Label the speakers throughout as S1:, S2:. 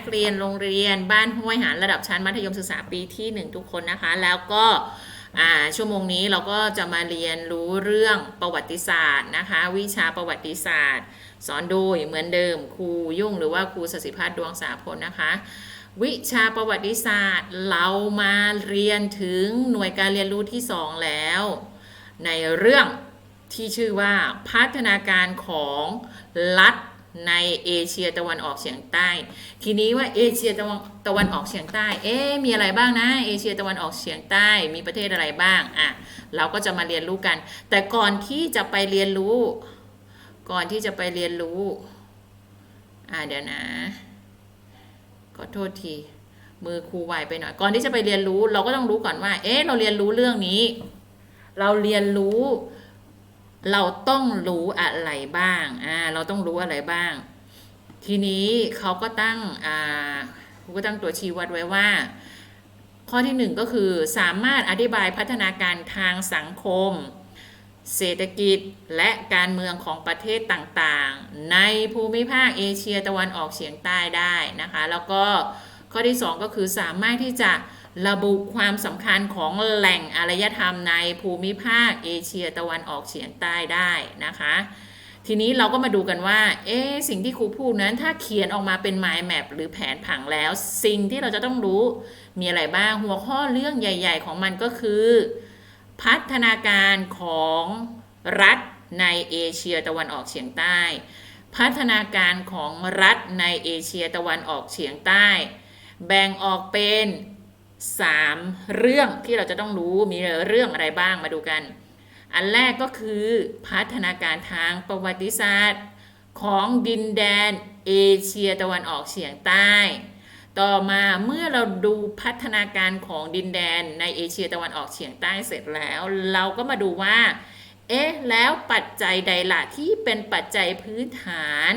S1: นักเรียนโรงเรียนบ้านห้วยหารระดับชั้นมัธยมศึกษาปีที่ 1 ทุกคนนะคะ แล้วก็ชั่วโมงนี้เราก็จะมาเรียนรู้เรื่องประวัติศาสตร์นะคะ วิชาประวัติศาสตร์ สอนโดยเหมือนเดิมครูยุ่งหรือว่าครูสศิพัฒน์ดวงสาพลนะคะ วิชาประวัติศาสตร์เรามาเรียนถึงหน่วยการเรียนรู้ที่ 2 แล้ว ในเรื่องที่ชื่อว่าพัฒนาการของรัฐ ในเอเชียตะวันออกเฉียงใต้ ทีนี้ว่าเอเชียตะวันตะวันออกเฉียงใต้ เอ๊มีอะไรบ้างนะ เอเชียตะวันออกเฉียงใต้ มีประเทศอะไรบ้าง อะ เราก็จะมาเรียนรู้กัน แต่ก่อนที่จะไปเรียนรู้ ก่อนที่จะไปเรียนรู้ อะเดี๋ยวนะ ขอโทษที มือครูไวไปหน่อย ก่อนที่จะไปเรียนรู้ เราก็ต้องรู้ก่อนว่า เอ๊ะ เราเรียนรู้เรื่องนี้ เราเรียนรู้ เราต้องรู้อะไรบ้าง อ่า เราต้องรู้อะไรบ้าง ทีนี้เขาก็ตั้ง อ่าครูก็ตั้งตัวชี้วัดไว้ว่า ข้อที่หนึ่งก็คือสามารถอธิบายพัฒนาการทางสังคม เศรษฐกิจและการเมืองของประเทศต่างๆ ในภูมิภาคเอเชียตะวันออกเฉียงใต้ได้นะคะ แล้วก็ข้อที่2ก็คือสามารถที่จะ ระบุความสำคัญของแหล่งอารยธรรมในภูมิภาคเอเชียตะวันออกเฉียงใต้ได้นะคะ ทีนี้เราก็มาดูกันว่า เอ๊สิ่งที่ครูพูดนั้นถ้าเขียนออกมาเป็น mind map หรือแผนผังแล้ว สิ่งที่เราจะต้องรู้มีอะไรบ้างหัวข้อเรื่องใหญ่ ๆ ของมันก็คือ พัฒนาการของรัฐในเอเชียตะวันออกเฉียงใต้ พัฒนาการของรัฐในเอเชียตะวันออกเฉียงใต้ แบ่งออกเป็น 3 เรื่องที่เราจะต้องรู้มีเรื่องอะไรบ้างมาดูกัน อันแรกก็คือพัฒนาการทางประวัติศาสตร์ ของดินแดนเอเชียตะวันออกเฉียงใต้ ต่อมาเมื่อเราดูพัฒนาการของดินแดนในเอเชียตะวันออกเฉียงใต้เสร็จแล้ว เราก็มาดูว่า เอ๊ะ แล้วปัจจัยใดล่ะที่เป็นปัจจัยพื้นฐาน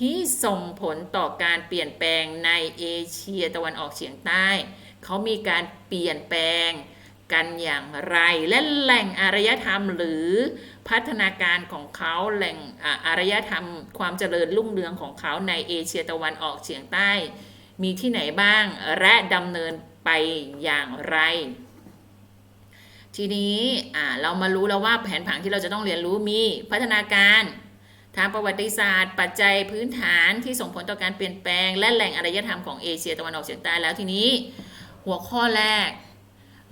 S1: ที่ส่งผลต่อการเปลี่ยนแปลงในเอเชียตะวันออกเฉียงใต้ เขามีการเปลี่ยนแปลงกันอย่างไร และแหล่งอารยธรรมหรือพัฒนาการของเขาแหล่งอารยธรรมความเจริญรุ่งเรืองของเขาในเอเชียตะวันออกเฉียงใต้ มีที่ไหนบ้าง และดำเนินไปอย่างไร ทีนี้เรามารู้แล้วว่าแผนผังที่เราจะต้องเรียนรู้มีพัฒนาการทางประวัติศาสตร์ ปัจจัยพื้นฐานที่ส่งผลต่อการเปลี่ยนแปลง และแหล่งอารยธรรมของเอเชียตะวันออกเฉียงใต้แล้วทีนี้ หัวข้อแรก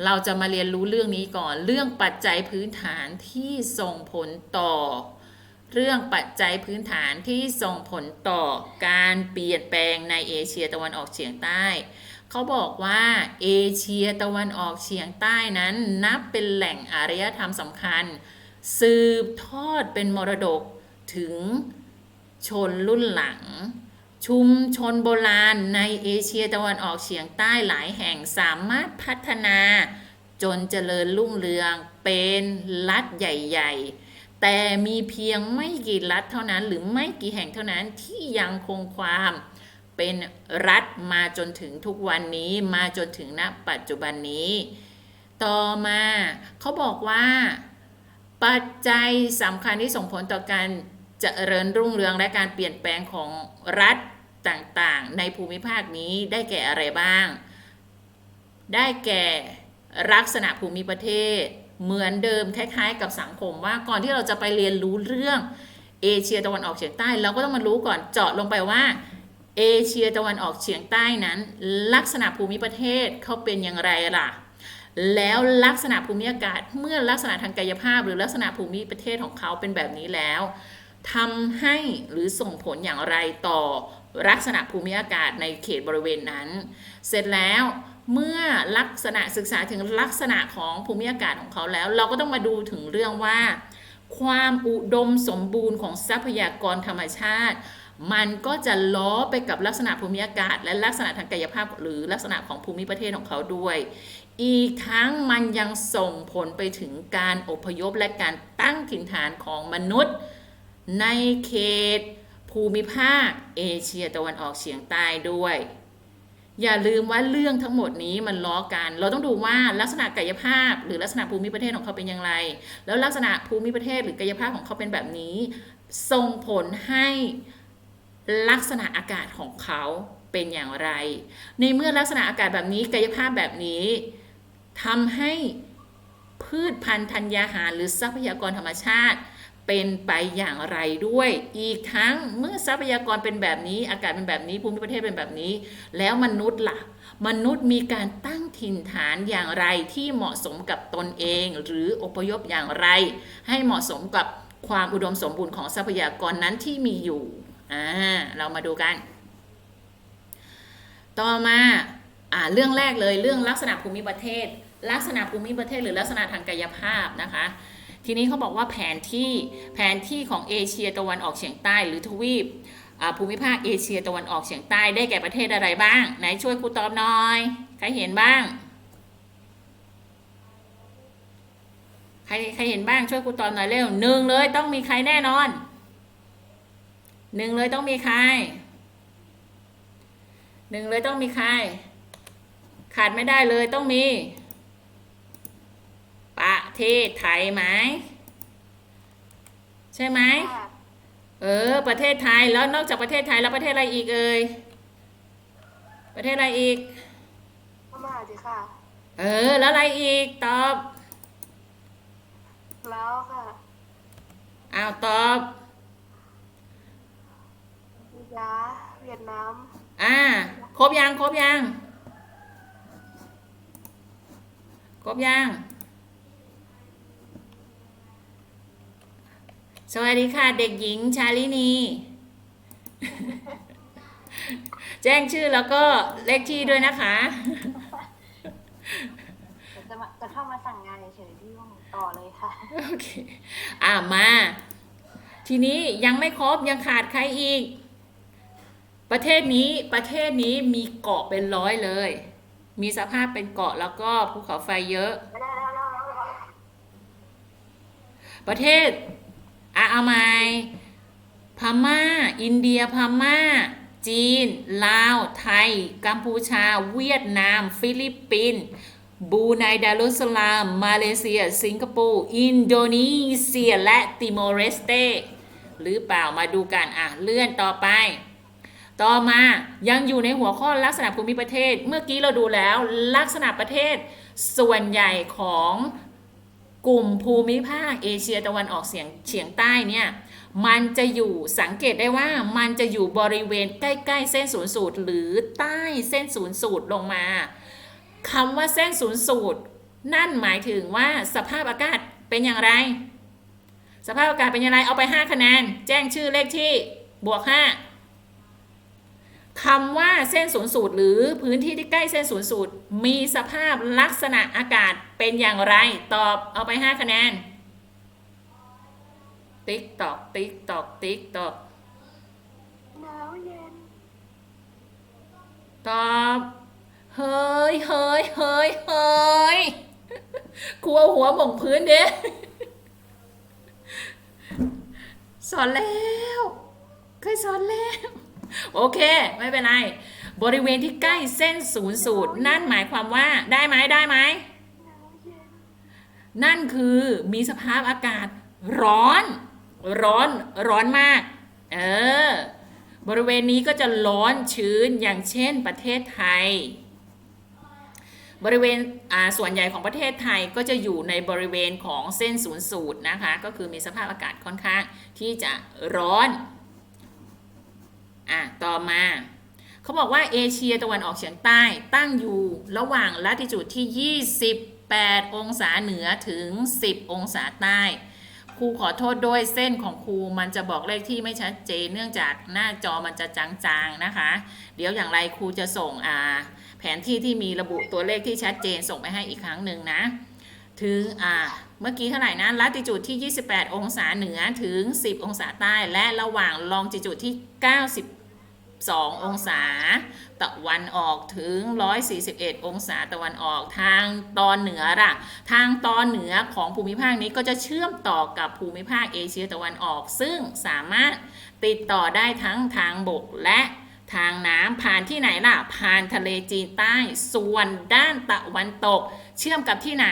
S1: เราจะมาเรียนรู้เรื่องนี้ก่อน เรื่องปัจจัยพื้นฐานที่ส่งผลต่อ เรื่องปัจจัยพื้นฐานที่ส่งผลต่อการเปลี่ยนแปลงในเอเชียตะวันออกเฉียงใต้เขาบอกว่าเอเชียตะวันออกเฉียงใต้นั้น นับเป็นแหล่งอารยธรรมสำคัญ สืบทอดเป็นมรดกถึงชนรุ่นหลัง ชุมชนโบราณในเอเชียตะวันออกเฉียงใต้หลายแห่งสามารถพัฒนา จนเจริญรุ่งเรืองเป็นรัฐใหญ่ ๆ แต่มีเพียงไม่กี่รัฐเท่านั้น หรือไม่กี่แห่งเท่านั้นที่ยังคงความเป็นรัฐมาจนถึงทุกวันนี้มาจนถึงณปัจจุบันนี้ ต่อมาเขาบอกว่า ปัจจัยสำคัญที่ส่งผลต่อการ จเริญรุ่งเรืองและการเปลี่ยนแปลงของรัฐต่างๆ ในภูมิภาคนี้ได้แก่อะไรบ้าง ได้แก่ลักษณะภูมิประเทศ เหมือนเดิมคล้ายๆ กับสังคมว่าก่อนที่เราจะไปเรียนรู้เรื่องเอเชียตะวันออกเฉียงใต้เราก็ต้องมารู้ก่อนเจาะลงไปว่าเอเชียตะวันออกเฉียงใต้นั้น ลักษณะภูมิประเทศเขาเป็นอย่างไรล่ะ แล้วลักษณะภูมิอากาศเมื่อลักษณะทางกายภาพ หรือลักษณะภูมิประเทศของเขาเป็นแบบนี้แล้ว ทำให้หรือส่งผลอย่างไรต่อลักษณะภูมิอากาศในเขตบริเวณนั้น เสร็จแล้วเมื่อลักษณะศึกษาถึงลักษณะของภูมิอากาศของเขาแล้ว เราก็ต้องมาดูถึงเรื่องว่า ความอุดมสมบูรณ์ของทรัพยากรธรรมชาติ มันก็จะล้อไปกับลักษณะภูมิอากาศ และลักษณะทางกายภาพหรือลักษณะของภูมิประเทศของเขาด้วย อีกทั้งมันยังส่งผลไปถึงการอพยพและการตั้งถิ่นฐานของมนุษย์ ในเขต ภูมิภาค เอเชียตะวันออกเฉียงใต้ด้วย อย่าลืมว่าเรื่องทั้งหมดนี้มันล้อกัน เราต้องดูว่าลักษณะกายภาพ หรือลักษณะภูมิประเทศของเขาเป็นอย่างไร แล้วลักษณะภูมิประเทศหรือกายภาพของเขาเป็นแบบนี้ ส่งผลให้ลักษณะอากาศของเขาเป็นอย่างไร ในเมื่อลักษณะอากาศแบบนี้กายภาพแบบนี้ทำให้พืชพันธุ์ธัญญาหารหรือทรัพยากรธรรมชาติ เป็นไปอย่างไรด้วย อีกทั้งเมื่อทรัพยากรเป็นแบบนี้ อากาศเป็นแบบนี้ภูมิประเทศเป็นแบบนี้ แล้วมนุษย์ล่ะ มนุษย์มีการตั้งถิ่นฐานอย่างไรที่เหมาะสมกับตนเอง หรืออพยพอย่างไร ให้เหมาะสมกับความอุดมสมบูรณ์ของทรัพยากรนั้นที่มีอยู่อ่าเรามาดูกัน ต่อมาอ่าเรื่องแรกเลยเรื่องลักษณะภูมิประเทศ ลักษณะภูมิประเทศ หรือลักษณะทางกายภาพนะคะ ทีนี้เขาบอกว่าแผนที่แผนที่ของเอเชียตะวันออกเฉียงใต้หรือทวีปภูมิภาคเอเชียตะวันออกเฉียงใต้ได้แก่ประเทศอะไรบ้าง ไหนช่วยครูตอบหน่อย ใครเห็นบ้าง ใครใครเห็นบ้างช่วยครูตอบหน่อยเร็วหนึ่งเลยต้องมีใครแน่นอนหนึ่งเลยต้องมีใครหนึ่งเลยต้องมีใคร ขาดไม่ได้เลยต้องมี ประเทศไทยไหมใช่ไหม
S2: ค่ะ
S1: เออ ประเทศไทยแล้วนอกจากประเทศไทยแล้วประเทศอะไรอีกเอ่ยประเทศอะไรอีก
S2: พม่าสิค่ะ
S1: เออ แล้วอะไรอีกตอบ
S2: แล้วค่ะ
S1: อ้าวตอบ
S2: ยาเวียดนาม
S1: อ่าครบยังครบยังครบยัง สวัสดีค่ะ เด็กหญิงชาลินี แจ้งชื่อแล้วก็เลขที่ด้วยนะคะ
S2: เดี๋ยวจะมาจะเข้ามาสั่งงานเฉยๆที่ห้องต่อเลยค่ะ
S1: โอเค อ่ามา ทีนี้ยังไม่ครบยังขาดใครอีก ประเทศนี้ประเทศนี้มีเกาะเป็นร้อยเลย มีสภาพเป็นเกาะแล้วก็ภูเขาไฟเยอะ ประเทศ อะเอาใหมพม่า อินเดีย พม่า จีน ลาว ไทย กัมพูชา เวียดนาม ฟิลิปปินส์บูไนดารุสลาม มาเลเซีย สิงคโปร์ อินโดนีเซีย และติโมเรสเต หรือเปล่า มาดูกัน อะ เลื่อนต่อไป ต่อมายังอยู่ในหัวข้อลักษณะภูมิประเทศ เมื่อกี้เราดูแล้วลักษณะประเทศส่วนใหญ่ของ กลุ่มภูมิภาคเอเชียตะวันออกเฉียงเฉียงใต้เนี่ยมันจะอยู่สังเกตได้ว่ามันจะอยู่บริเวณใกล้ ๆ เส้นศูนย์สูตร หรือใต้เส้นศูนย์สูตรลงมาคำว่าเส้นศูนย์สูตร นั่นหมายถึงว่าสภาพอากาศเป็นอย่างไร สภาพอากาศเป็นอย่างไรเอาไป 5 คะแนน แจ้งชื่อเลขที่บวก 5 คำว่าเส้นศูนย์สูตรหรือพื้นที่ที่ใกล้เส้นศูนย์สูตร มีสภาพลักษณะอากาศเป็นอย่างไร ตอบเอาไป 5 คะแนน ติ๊กตอก ติ๊กตอก ติ๊กตอก
S2: หนาวเย็น
S1: ตอบเฮ้ยเฮ้ยเฮ้ยเฮ้ยครูเอาหัวหม่งพื้นเด้สอนแล้ว เคยสอนแล้ว โอเค ไม่เป็นไร บริเวณที่ใกล้เส้นศูนย์สูตร นั่นหมายความว่าได้ไหมได้ไหม
S2: นั่น
S1: คือมีสภาพอากาศร้อน ร้อนร้อนมาก เออ บริเวณนี้ก็จะร้อนชื้นอย่างเช่นประเทศไทย บริเวณอ่าส่วนใหญ่ของประเทศไทยก็จะอยู่ในบริเวณของเส้นศูนย์สูตรนะคะ ก็คือมีสภาพอากาศค่อนข้างที่จะร้อน อะต่อมาเขาบอกว่าเอเชียตะวันออกเฉียงใต้ตั้งอยู่ระหว่างลัติจูดที่ 28 องศาเหนือถึง 10 องศาใต้ครูขอโทษด้วยเส้นของครูมันจะบอกเลขที่ไม่ชัดเจนเนื่องจากหน้าจอมันจะจางๆนะคะ เดี๋ยวอย่างไรครูจะส่งอ่าแผนที่ที่มีระบุตัวเลขที่ชัดเจนส่งไปให้อีกครั้งหนึ่งนะ ถึงอ่าเมื่อกี้เท่าไหร่นะลัติจูดที่ 28 องศาเหนือถึง 10 องศาใต้ และระหว่างลองจิจูดที่ 92องศา ตะวันออกถึง 141 องศาตะวันออกทางตอนเหนือล่ะ ทางตอนเหนือของภูมิภาคนี้ก็จะเชื่อมต่อกับภูมิภาคเอเชียตะวันออก ซึ่งสามารถติดต่อได้ทั้งทางบกและทางน้ำผ่านที่ไหนล่ะ ผ่านทะเลจีนใต้ ส่วนด้านตะวันตก เชื่อมกับที่ไหน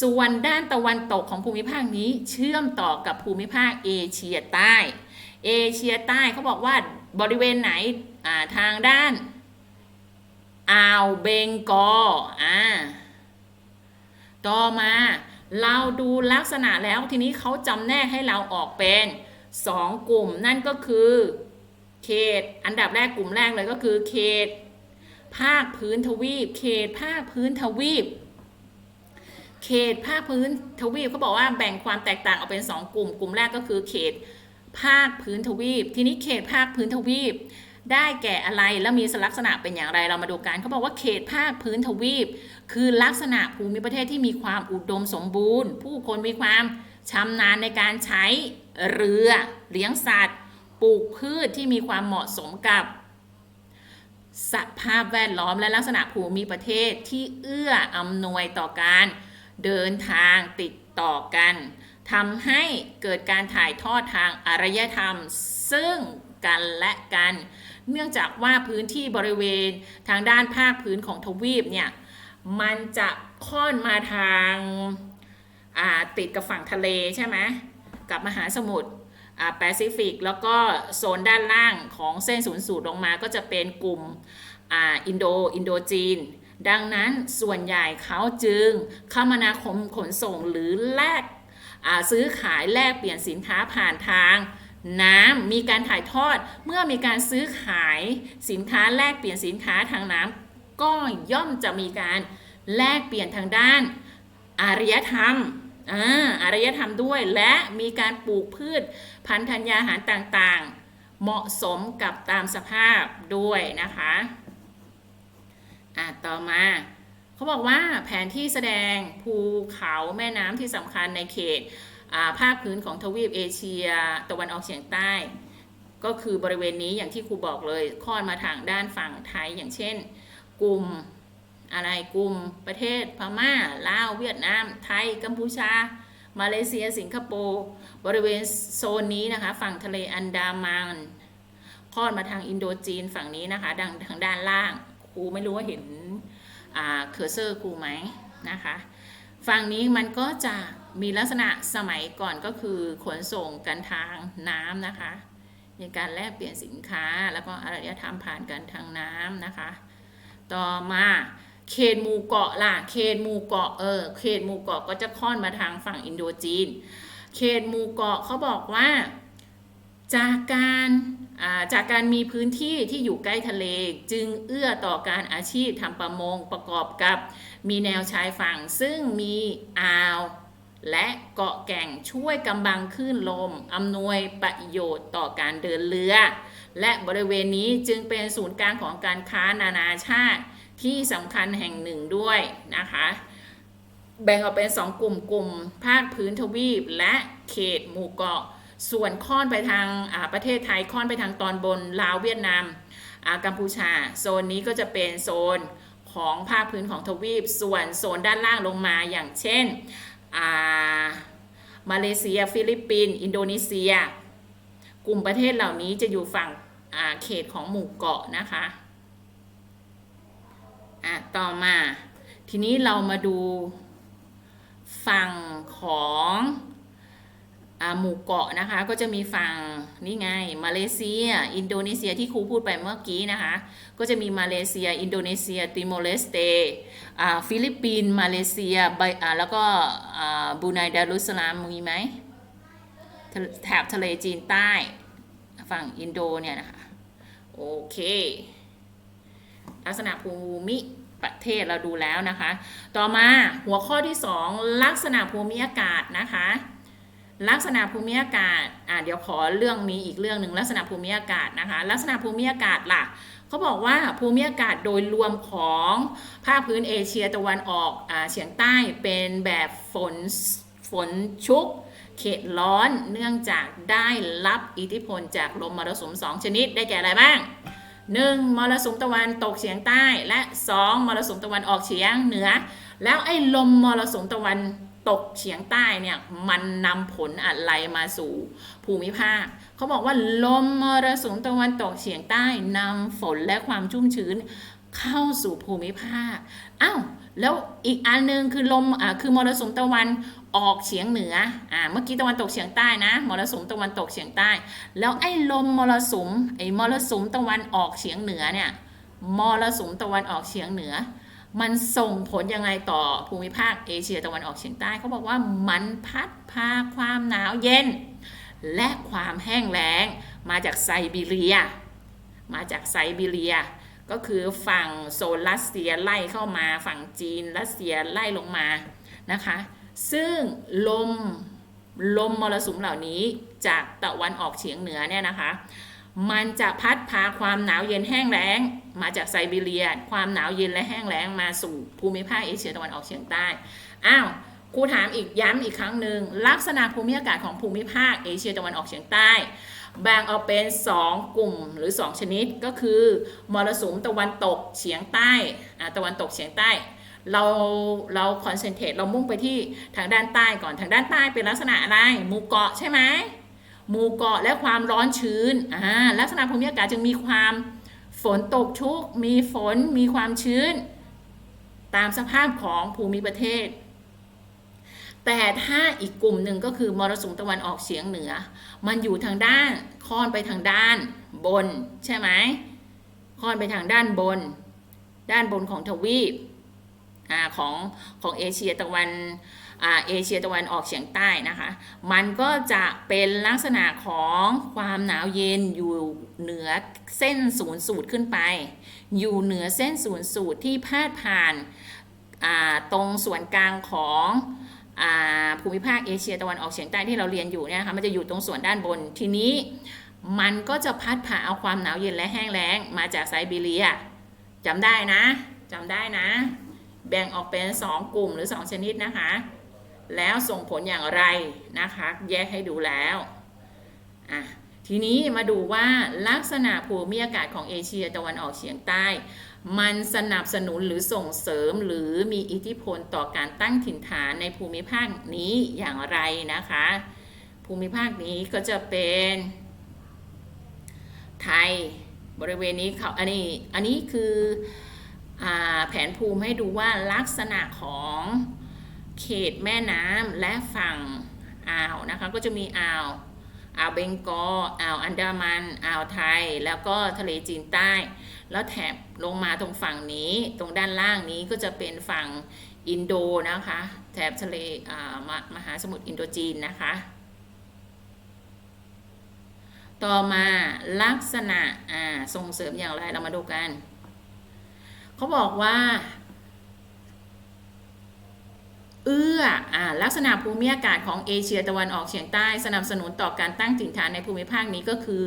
S1: ส่วนด้านตะวันตกของภูมิภาคนี้เชื่อมต่อกับภูมิภาคเอเชียใต้ เอเชียใต้เขาบอกว่า บริเวณไหนาทางด้านอ่าวเบงกออ่าต่อมาเราดูลักษณะแล้วทีนี้เขาจำแนกให้เราออกเป็นสองกลุ่มนั่นก็คือ เขต อันดับแรกกลุ่มแรกเลยก็คือ เขต ภาคพื้นทวีป เขตภาคพื้นทวีป เขตภาคพื้นทวีปเขาบอกว่าแบ่งความแตกต่างออกเป็นสองกลุ่ม กลุ่มแรกก็คือเขต ภาคพื้นทวีป ทีนี้เขตภาคพื้นทวีป ได้แก่อะไรและมีลักษณะเป็นอย่างไรเรามาดูกันเขาบอกว่าเขตภาคพื้นทวีป คือลักษณะภูมิประเทศที่มีความอุดมสมบูรณ์ ผู้คนมีความชำนาญในการใช้เรือเลี้ยงสัตว์ ปลูกพืชที่มีความเหมาะสมกับ สภาพแวดล้อมและลักษณะภูมิประเทศที่เอื้ออำนวยต่อการเดินทางติดต่อกัน ทำให้เกิดการถ่ายทอดทางอารยธรรม ซึ่งกันและกัน เนื่องจากว่าพื้นที่บริเวณทางด้านภาคพื้นของทวีปเนี่ย มันจะค่อนมาทางาติดกับฝั่งทะเลใช่ไหมกับมหาสมุทรแปซิฟิก แล้วก็โซนด้านล่างของเส้นศูนย์สูตรลงมาก็จะเป็นกลุ่มอินโดอินโดจีน ดังนั้นส่วนใหญ่เขาจึงคมนาคมขนส่งหรือแลก ซื้อขายแลกเปลี่ยนสินค้าผ่านทางน้ำมีการถ่ายทอดเมื่อมีการซื้อขายสินค้าแลกเปลี่ยนสินค้าทางน้ำก็ย่อมจะมีการแลกเปลี่ยนทางด้านอารยธรรมอารยธรรมด้วยและมีการปลูกพืชพันธุ์ธัญญาหารต่างๆ เหมาะสมกับตามสภาพด้วยนะคะ อะ ต่อมา เขาบอกว่าแผนที่แสดงภูเขาแม่น้ำที่สำคัญในเขตภาคพื้นของทวีปเอเชีย ตะวันออกเฉียงใต้ ก็คือบริเวณนี้อย่างที่ครูบอกเลยค่อนมาทางด้านฝั่งไทยอย่างเช่น กลุ่มอะไรกลุ่มประเทศพม่าลาวเวียดนาม ไทย กัมพูชา มาเลเซีย สิงคโปร์บริเวณโซนนี้นะคะ ฝั่งทะเลอันดามันค่อนมาทางอินโดจีนฝั่งนี้นะคะดังทางด้านล่างครูไม่รู้ว่าเห็น เคอร์เซอร์ครูไหมนะคะฝั่งนี้มันก็จะมีลักษณะสมัยก่อนก็คือขนส่งกันทางน้ำนะคะในการแลกเปลี่ยนสินค้าแล้วก็อารยธรรมผ่านกันทางน้ำนะคะ ต่อมาเขตหมู่เกาะล่ะเขตหมู่เกาะเออเขตหมู่เกาะก็จะค่อนมาทางฝั่งอินโดจีน เขตหมู่เกาะเขาบอกว่า จากการจากการมีพื้นที่ที่อยู่ใกล้ทะเล จึงเอื้อต่อการอาชีพทำประมงประกอบกับมีแนวชายฝั่ง ซึ่งมีอ่าว และเกาะแก่งช่วยกำบังคลื่นลมอำนวยประโยชน์ต่อการเดินเรือ และบริเวณนี้จึงเป็นศูนย์กลางของการค้านานาชาติที่สำคัญแห่งหนึ่งด้วยนะคะแบ่งออกเป็นสองกลุ่มกลุ่ม ภาคพื้นทวีป และเขตหมู่เกาะ ส่วนค่อนไปทางประเทศไทยค่อนไปทางตอนบนลาวเวียดนามกัมพูชา โซนนี้ก็จะเป็นโซนของภาคพื้นของทวีป ส่วนโซนด้านล่างลงมาอย่างเช่นามาเลเซีย ฟิลิปปินส์อินโดนีเซีย กลุ่มประเทศเหล่านี้จะอยู่ฝั่งเขตของหมู่เกาะนะคะะต่อมาทีนี้เรามาดูฝั่งของ หมู่เกาะนะคะ ก็จะมีฝั่งนี่ไง มาเลเซีย อินโดนีเซียที่ครูพูดไปเมื่อกี้นะคะ ก็จะมีมาเลเซีย อินโดนีเซีย ติโมเลสเตอฟิลิปปินส์มาเลเซียไบอ่าแล้วก็บูไนดารุสลามมีไหมแถบทะเลจีนใต้ฝั่งอินโดเนี่ยนะคะ โอเค ลักษณะภูมิประเทศเราดูแล้วนะคะ ต่อมาหัวข้อที่ 2 ลักษณะภูมิอากาศนะคะ ลักษณะภูมิอากาศอ่าเดี๋ยวขอเรื่องนี้อีกเรื่องหนึ่งลักษณะภูมิอากาศนะคะ ลักษณะภูมิอากาศล่ะเขาบอกว่าภูมิอากาศโดยรวมของภาคพื้นเอเชียตะวันออกอ่าเฉียงใต้เป็นแบบฝนฝนชุก เขตร้อนเนื่องจากได้รับอิทธิพลจากลมมรสุมสองชนิดได้แก่อะไรบ้าง 1. มรสุมตะวันตกเฉียงใต้และ 2. มรสุมตะวันออกเฉียงเหนือ แล้วไอ้ลมมรสุมตะวัน ตกเฉียงใต้เนี่ยมันนำผลอะไรมาสู่ภูมิภาค เขาบอกว่าลมมรสุมตะวันตกเฉียงใต้นำฝนและความชุ่มชื้นเข้าสู่ภูมิภาค อ้าว แล้วอีกอันหนึงคือลม อ่า คือมรสุมตะวันออกเฉียงเหนือ อ่า เมื่อกี้ตะวันตกเฉียงใต้นะ มรสุมตะวันตกเฉียงใต้ แล้วไอ้ลมมรสุม ไอ้มรสุมตะวันออกเฉียงเหนือเนี่ย มรสุมตะวันออกเฉียงเหนือ มันส่งผลยังไงต่อภูมิภาคเอเชียตะวันออกเฉียงใต้เขาบอกว่ามันพัดพาความหนาวเย็น และความแห้งแล้ง มาจากไซบีเรีย มาจากไซบีเรีย ก็คือฝั่งโซนรัสเซียไล่เข้ามาฝั่งจีนรัสเซียไล่ลงมานะคะ ซึ่งลมลมมรสุมเหล่านี้จากตะวันออกเฉียงเหนือเนี่ยนะคะ มันจะพัดพาความหนาวเย็นแห้งแล้ง มาจากไซบีเรีย ความหนาวเย็นและแห้งแล้งมาสู่ภูมิภาคเอเชียตะวันออกเฉียงใต้ อ้าวครูถามอีกย้ำอีกครั้งหนึ่งลักษณะภูมิอากาศของภูมิภาคเอเชียตะวันออกเฉียงใต้แบ่งออกเป็น 2 กลุ่มหรือ 2 ชนิดก็คือมรสุมตะวันตกเฉียงใต้ตะวันตกเฉียงใต้ เราเราคอนเซนเทรตเรามุ่งไปที่ทางด้านใต้ก่อนทางด้านใต้เป็นลักษณะอะไรหมู่เกาะใช่ไหม หมู่เกาะและความร้อนชื้นอ่าลักษณะภูมิอากาศจึงมีความฝนตกชุก มีฝน มีความชื้น ตามสภาพของภูมิประเทศ แต่ถ้าอีกกลุ่มหนึ่งก็คือมรสุมตะวันออกเฉียงเหนือ มันอยู่ทางด้านค่อนไปทางด้านบน ใช่ไหมค่อนไปทางด้านบน ด้านบนของทวีปอของของเอเชียตะวัน เอเชียตะวันออกเฉียงใต้นะคะ มันก็จะเป็นลักษณะของความหนาวเย็นอยู่เหนือเส้นศูนย์สูตรขึ้นไป อยู่เหนือเส้นศูนย์สูตรที่พาดผ่านาตรงส่วนกลางของอภูมิภาคเอเชียตะวันออกเฉียงใต้ที่เราเรียนอยู่เนี่ยนะคะมันจะอยู่ตรงส่วนด้านบนทีนี้มันก็จะพัดผ่าเอาความหนาวเย็นและแห้งแล้งมาจากไซบีเรียจำได้นะจำได้นะ แบ่งออกเป็น 2 กลุ่มหรือ 2 ชนิดนะคะ แล้วส่งผลอย่างไรนะคะ แยกให้ดูแล้วอะทีนี้มาดูว่าลักษณะภูมิอากาศของเอเชียตะวันออกเฉียงใต้ มันสนับสนุนหรือส่งเสริมหรือมีอิทธิพลต่อการตั้งถิ่นฐานในภูมิภาคนี้อย่างไรนะคะ ภูมิภาคนี้ก็จะเป็น ไทยบริเวณนี้เขาอันนี้อันนี้คืออแผนภูมิให้ดูว่าลักษณะของ เขตแม่น้ำและฝั่งอ่าวนะคะก็จะมีอ่าวอ่าวเบงกอลอ่าวอันดามันอ่าวไทย แล้วก็ทะเลจีนใต้ แล้วแถบลงมาตรงฝั่งนี้ ตรงด้านล่างนี้ก็จะเป็นฝั่งอินโดนะคะแถบทะเลอ่ามามหาสมุทรอินโดจีนนะคะ ต่อมาลักษณะอ่าส่งเสริมอย่างไรเรามาดูกัน เขาบอกว่า เอื้ออลักษณะภูมิอากาศของเอเชียตะวันออกเฉียงใต้ สนับสนุนต่อการตั้งถิ่นฐานในภูมิภาคนี้ก็คือ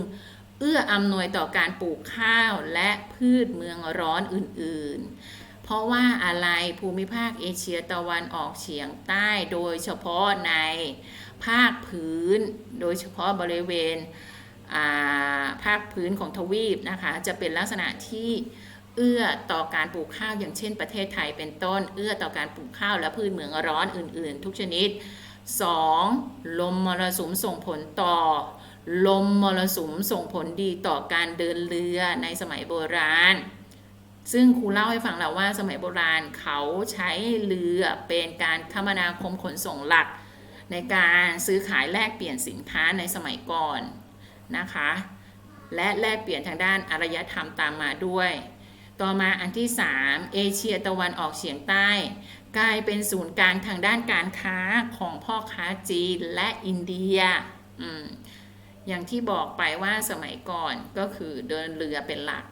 S1: 1. เอื้ออำนวยต่อการปลูกข้าวและพืชเมืองร้อนอื่น ๆ เพราะว่าอะไรภูมิภาคเอเชียตะวันออกเฉียงใต้ โดยเฉพาะในภาคพื้น โดยเฉพาะบริเวณภาคพื้นของทวีปนะคะ จะเป็นลักษณะที่ เอื้อต่อการปลูกข้าวอย่างเช่นประเทศไทยเป็นต้น เอื้อต่อการปลูกข้าวและพืชเมืองร้อนอื่น ๆ ทุกชนิด 2. ลมมรสุมส่งผลต่อ ลมมรสุมส่งผลดีต่อการเดินเรือในสมัยโบราณ ซึ่งครูเล่าให้ฟังแล้วว่าสมัยโบราณเขาใช้เรือเป็นการคมนาคมขนส่งหลัก ในการซื้อขายแลกเปลี่ยนสินค้าในสมัยก่อนนะคะ และแลกเปลี่ยนทางด้านอารยธรรมตามมาด้วย ต่อมาอันที่ 3 เอเชียตะวันออกเฉียงใต้ กลายเป็นศูนย์กลางทางด้านการค้าของพ่อค้าจีนและอินเดียออย่างที่บอกไปว่าสมัยก่อนก็คือเดินเรือเป็นหลัก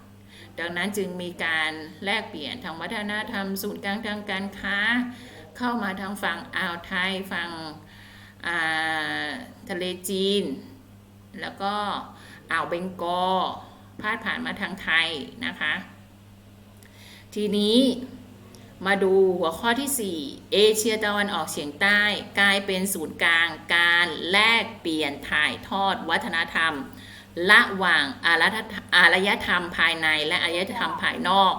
S1: ดังนั้นจึงมีการแลกเปลี่ยนทางวัฒนธรรมศูนย์กลางทางการค้า เข้ามาทางฝั่งอ่าวไทยฝั่งทะเลจีน แล้วก็อ่าวเบงกอลพาดผ่านมาทางไทยนะคะ ทีนี้มาดูหัวข้อที่ 4 เอเชียตะวันออกเฉียงใต้กลายเป็นศูนย์กลางการแลกเปลี่ยนถ่ายทอดวัฒนธรรม ระหว่างอารยธรรมอารยธรรมภายในและอารยธรรมภายนอก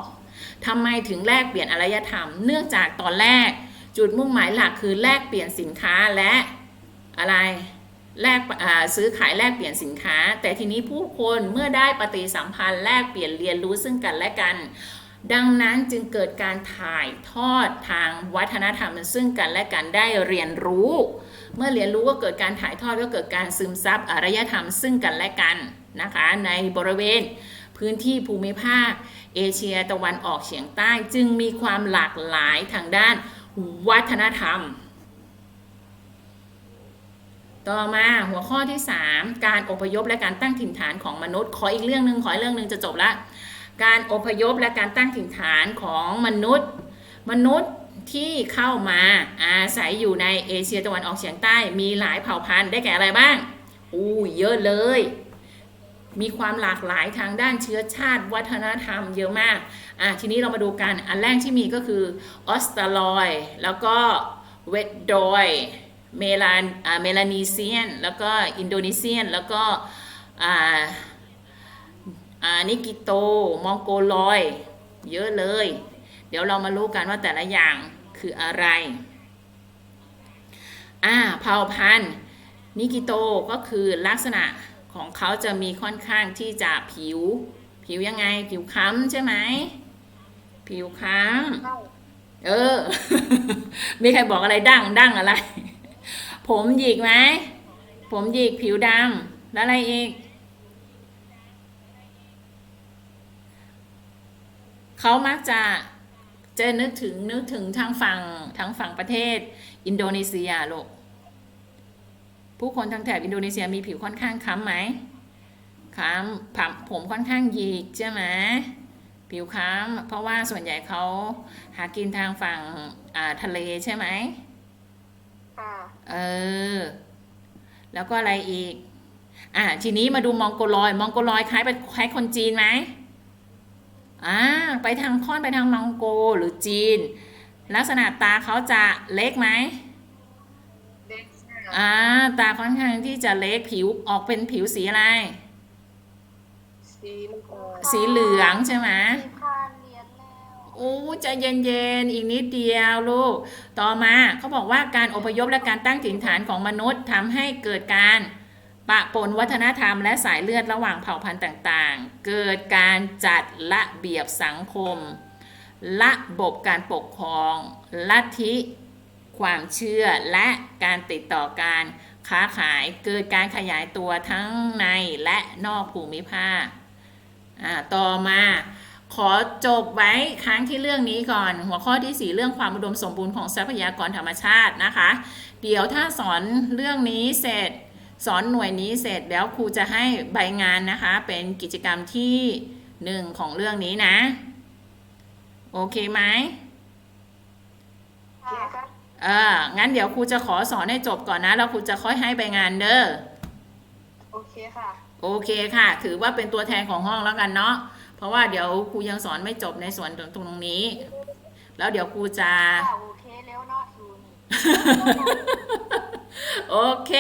S1: ทำไมถึงแลกเปลี่ยนอารยธรรม เนื่องจากตอนแรกจุดมุ่งหมายหลักคือแลกเปลี่ยนสินค้าและอะไรแลกซื้อขายแลกเปลี่ยนสินค้า แต่ทีนี้ผู้คนเมื่อได้ปฏิสัมพันธ์แลกเปลี่ยนเรียนรู้ซึ่งกันและกัน ดังนั้นจึงเกิดการถ่ายทอดทางวัฒนธรรมซึ่งกันและกันได้เรียนรู้ เมื่อเรียนรู้ก็เกิดการถ่ายทอดก็เกิดการซึมซับอารยธรรมซึ่งกันและกันนะคะในบริเวณพื้นที่ภูมิภาค เอเชียตะวันออกเฉียงใต้จึงมีความหลากหลายทางด้านวัฒนธรรม ต่อมาหัวข้อที่ 3 การอพยพและการตั้งถิ่นฐานของมนุษย์ ขออีกเรื่องหนึ่งขออีกเรื่องหนึ่งจะจบละ การอพยพและการตั้งถิ่นฐานของมนุษย์ มนุษย์ที่เข้ามาอาศัยอยู่ในเอเชียตะวันออกเฉียงใต้มีหลายเผ่าพันธุ์ได้แก่อะไรบ้าง อู้เยอะเลย มีความหลากหลายทางด้านเชื้อชาติวัฒนธรรมเยอะมาก อะทีนี้เรามาดูกันอันแรกที่มีก็คือออสตรลอยแล้วก็เวดดอยเมลานเมลานีเซียน แล้วก็อินโดนีเซียน แล้วก็อ่า อ่านิกิโต มองโกลอย เยอะเลย เดี๋ยวเรามารู้กันว่าแต่ละอย่างคืออะไร อ่าเผ่าพันธุ์นิกิโตก็คือลักษณะของเขาจะมีค่อนข้างที่จะผิว ผิวยังไง ผิวค้ำใช่ไหม ผิวค้
S2: ใช่ำ
S1: เออ มีใครบอกอะไรดั้งดั้งอะไร ผมหยิกไหม ผมหยิกผิวดำแล้วอะไรอีก เขามักจะจะนึกถึงนึกถึงทางฝั่งทางฝั่งประเทศอินโดนีเซียลูกผู้คนทางแถบอินโดนีเซียมีผิวค่อนข้างค้ำไหมค้ำผมผมค่อนข้างหยิกใช่ไหมผิวค้ำเพราะว่าส่วนใหญ่เขาหากินทางฝั่งอ่าทะเลใช่ไหม
S2: ค่ะ
S1: เออ แล้วก็อะไรอีก อะทีนี้มาดูมองโกลอย มองโกลอยคล้ายเป็นคล้ายคนจีนไหม อ่าไปทางค่อนไปทางมองโกหรือจีน ลักษณะตาเขาจะเล็กไหม
S2: เด็กค่ะ
S1: อ่าตาค่อนข้างที่จะเล็กผิวออกเป็นผิวสีอะไร
S2: สีเหลือง
S1: สีเหลืองใช่ไหม
S2: สีพานเรียนแล้ว
S1: โอ้ใจะเย็นๆ อีกนิดเดียวลูก ต่อมาเขาบอกว่าการอพยพและการตั้งถิ่นฐานของมนุษย์ทำให้เกิดการ ปะปนวัฒนธรรมและสายเลือดระหว่างเผ่าพันธุ์ต่างๆ เกิดการจัดระเบียบสังคม ระบบการปกครองลัทธิความเชื่อและการติดต่อการค้าขายเกิดการขยายตัวทั้งในและนอกภูมิภาคต่อมาขอจบไว้ครั้งที่เรื่องนี้ก่อน หัวข้อที่ 4 เรื่องความอุดมสมบูรณ์ของทรัพยากรธรรมชาตินะคะ เดี๋ยวถ้าสอนเรื่องนี้เสร็จ สอนหน่วยนี้เสร็จแล้วครูจะให้ใบงานนะคะ เป็นกิจกรรมที่หนึ่งของเรื่องนี้นะ โอเคไหม
S2: ค่ะ
S1: เอองั้นเดี๋ยวครูจะขอสอนให้จบก่อนนะ แล้วครูจะค่อยให้ใบงานเด้อ
S2: โอเคค่ะ
S1: โอเคค่ะ ถือว่าเป็นตัวแทนของห้องแล้วกันเนาะ เพราะว่าเดี๋ยวครูยังสอนไม่จบในส่วนตรงนี้ แล้วเดี๋ยวครูจะ
S2: ค่ะโอเคแล้วเนาะศูนย์
S1: โอเค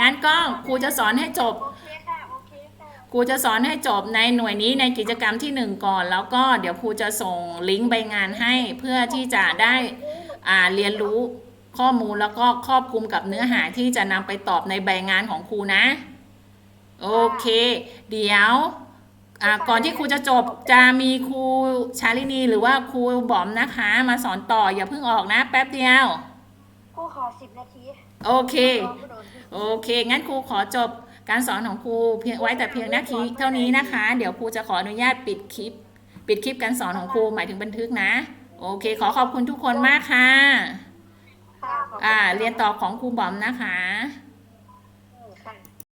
S1: งั้นก็ครูจะสอนให้จบ
S2: โอเคค่ะ โอเคค่ะ
S1: ครูจะสอนให้จบในหน่วยนี้ในกิจกรรมที่หนึ่งก่อน แล้วก็เดี๋ยวครูจะส่งลิงก์ใบงานให้เพื่อที่จะได้อ่าเรียนรู้ข้อมูลแล้วก็ครอบคลุมกับเนื้อหาที่จะนำไปตอบในใบงานของครูนะ โอเค เดี๋ยวอ่าก่อนที่ครูจะจบจะมีครูชาลินีหรือว่าครูบอมนะคะ มาสอนต่ออย่าเพิ่งออกนะ แป๊บเดียว
S2: กูขอสิบนาที
S1: โอเค
S2: รอผู้โดน
S1: โอเค งั้นครูขอจบการสอนของครูเพียงไว้แต่เพียงนาทีเท่านี้นะคะ เดี๋ยวครูจะขออนุญาตปิดคลิป ปิดคลิปการสอนของครูหมายถึงบันทึกนะ โอเค ขอขอบคุณทุกคนมากค่ะ
S2: ค่ะขบคุณ
S1: อ่า เรียนต่อของครูบอมนะคะ
S2: ค